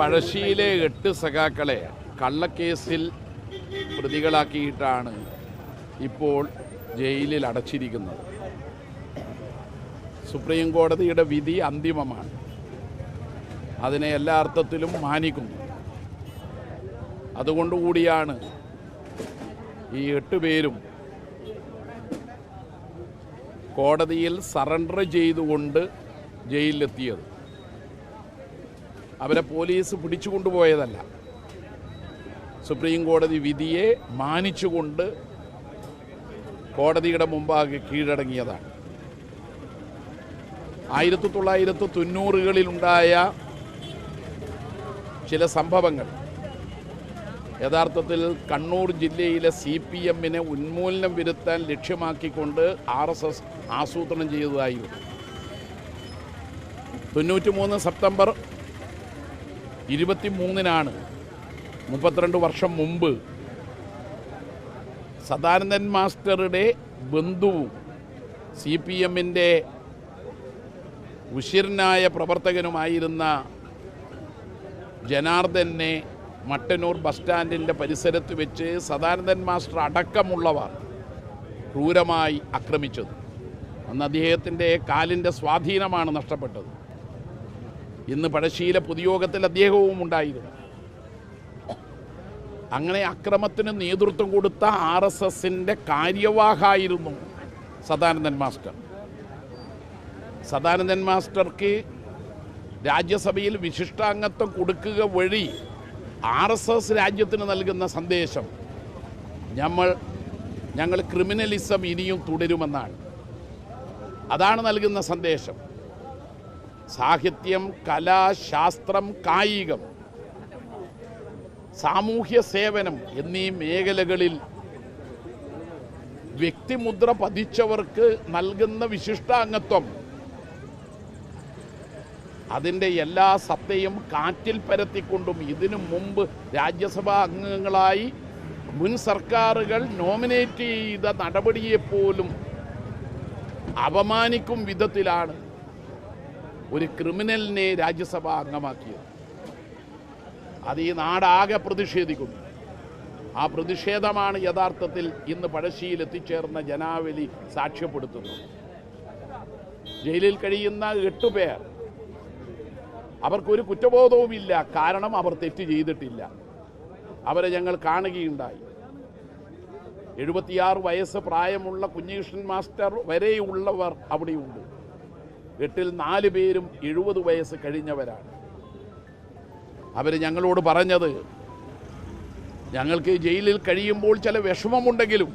പഴശ്ശിയിലെ എട്ട് സഖാക്കളെ കള്ളക്കേസിൽ പ്രതികളാക്കിയിട്ടാണ് ഇപ്പോൾ ജയിലിൽ അടച്ചിരിക്കുന്നത്. സുപ്രീം കോടതിയുടെ വിധി അന്തിമമാണ്. അതിനെ എല്ലാ അർത്ഥത്തിലും മാനിക്കുന്നു. അതുകൊണ്ടുകൂടിയാണ് ഈ എട്ട് പേരും കോടതിയിൽ സറണ്ടർ ചെയ്തുകൊണ്ട് ജയിലിലെത്തിയത്. അവരെ പോലീസ് പിടിച്ചുകൊണ്ടുപോയതല്ല. സുപ്രീം കോടതി വിധിയെ മാനിച്ചുകൊണ്ട് കോടതിയുടെ മുമ്പാകെ കീഴടങ്ങിയതാണ്. ആയിരത്തി തൊള്ളായിരത്തി തൊണ്ണൂറുകളിലുണ്ടായ ചില സംഭവങ്ങൾ. യഥാർത്ഥത്തിൽ കണ്ണൂർ ജില്ലയിലെ സി പി എമ്മിനെ ഉന്മൂലനം വരുത്താൻ ലക്ഷ്യമാക്കിക്കൊണ്ട് ആർ എസ് എസ് ആസൂത്രണം ചെയ്തതായിരുന്നു. തൊണ്ണൂറ്റി മൂന്ന് സെപ്റ്റംബർ ഇരുപത്തി മൂന്നിനാണ് മുപ്പത്തിരണ്ട് വർഷം മുമ്പ് സദാനന്ദൻ മാസ്റ്ററുടെ ബന്ധുവും സി പി എമ്മിന്റെ ഉശിരനായ പ്രവർത്തകനുമായിരുന്ന ജനാർദ്ദനെ മട്ടന്നൂർ ബസ് സ്റ്റാൻഡിന്റെ പരിസരത്ത് വെച്ച് സദാനന്ദൻ മാസ്റ്റർ അടക്കമുള്ളവർ ക്രൂരമായി ആക്രമിച്ചത്. അന്ന് അദ്ദേഹത്തിന്റെ കാലിന്റെ സ്വാധീനമാണ് നഷ്ടപ്പെട്ടത്. ഇന്ന് പഴശ്ശീല പൊതുയോഗത്തിൽ അദ്ദേഹവും ഉണ്ടായിരുന്നു. അങ്ങനെ അക്രമത്തിന് നേതൃത്വം കൊടുത്ത ആർ എസ് എസിന്റെ കാര്യവാഹായിരുന്നു സദാനന്ദൻ മാസ്റ്റർ. സദാനന്ദൻ മാസ്റ്റർക്ക് രാജ്യസഭയിൽ വിശിഷ്ടാംഗത്വം കൊടുക്കുക വഴി ആർ എസ് എസ് രാജ്യത്തിന് നൽകുന്ന സന്ദേശം നമ്മൾ ഞങ്ങൾ ക്രിമിനലിസം ഇനിയും തുടരുമെന്നാണ്. അതാണ് നൽകുന്ന സന്ദേശം. സാഹിത്യം കല ശാസ്ത്രം കായികം സാമൂഹ്യ സേവനം എന്നീ മേഖലകളിൽ വ്യക്തിമുദ്ര പതിച്ചവർക്ക് നൽകുന്ന വിശിഷ്ടാംഗത്വം. അതിന്റെ എല്ലാ സത്തയും കാറ്റിൽ പരത്തിക്കൊണ്ടും ഇതിനു മുമ്പ് രാജ്യസഭാ അംഗങ്ങളായി മുൻ സർക്കാരുകൾ നോമിനേറ്റ് ചെയ്ത നടപടിയെപ്പോലും അപമാനിക്കും വിധത്തിലാണ് ഒരു ക്രിമിനലിനെ രാജ്യസഭ അംഗമാക്കിയത്. അത് ഈ നാടാകെ പ്രതിഷേധിക്കുന്നു. ആ പ്രതിഷേധമാണ് യഥാർത്ഥത്തിൽ ഇന്ന് പഴശ്ശിയിൽ എത്തിച്ചേർന്ന ജനാവലി സാക്ഷ്യപ്പെടുത്തുന്നു ജയിലിൽ കഴിയുന്ന എട്ട് പേർ. അവർക്കൊരു കുറ്റബോധവുമില്ല. കാരണം അവർ തെറ്റ് ചെയ്തിട്ടില്ല. അവരെ ഞങ്ങൾ കാണുകയുണ്ടായി. എഴുപത്തിയാറ് വയസ്സ് പ്രായമുള്ള കുഞ്ഞികൃഷ്ണൻ മാസ്റ്റർ വരെയുള്ളവർ അവിടെയുണ്ട്. എട്ടിൽ നാല് പേരും എഴുപത് വയസ്സ് കഴിഞ്ഞവരാണ്. അവർ ഞങ്ങളോട് പറഞ്ഞത് ഞങ്ങൾക്ക് ജയിലിൽ കഴിയുമ്പോൾ ചില വിഷമമുണ്ടെങ്കിലും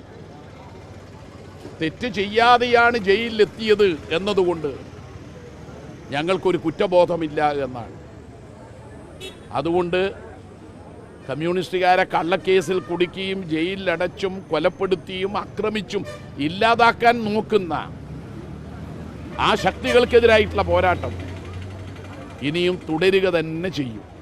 തെറ്റ് ചെയ്യാതെയാണ് ജയിലിലെത്തിയത് എന്നതുകൊണ്ട് ഞങ്ങൾക്കൊരു കുറ്റബോധമില്ല എന്നാണ്. അതുകൊണ്ട് കമ്മ്യൂണിസ്റ്റുകാരെ കള്ളക്കേസിൽ കുടുക്കിയും ജയിലിലടച്ചും കൊലപ്പെടുത്തിയും ആക്രമിച്ചും ഇല്ലാതാക്കാൻ നോക്കുന്ന ആ ശക്തികൾക്കെതിരായിട്ടുള്ള പോരാട്ടം ഇനിയും തുടരുക തന്നെ ചെയ്യും.